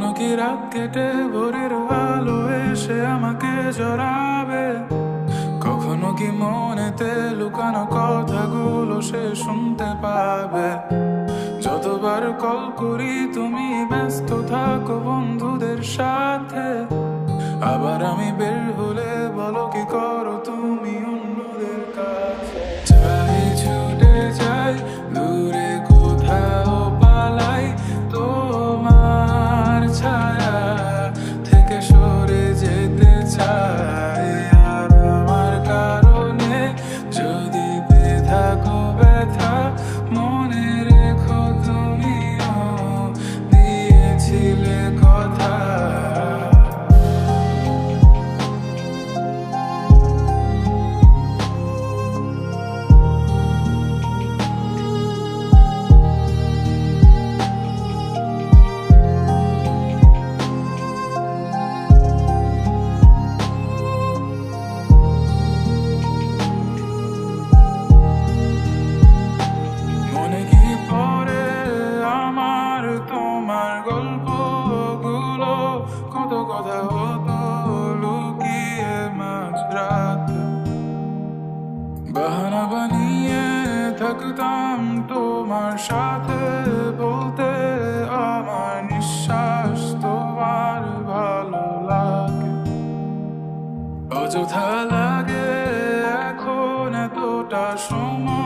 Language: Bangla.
কখনো কি রাত কেটে ভোরের আলো এসে আমাকে জড়াবে? কখনো কি মনেতে লুকানো কথাগুলো সে শুনতে পাবে? যতবার কল করি তুমি ব্যস্ত থাকো বন্ধুদের সাথে। থাকতাম তোমার সাথে বলতে আমার নিঃশ্বাস তোমার ভালো লাগে। অযথা লাগে এখন এতটা সময়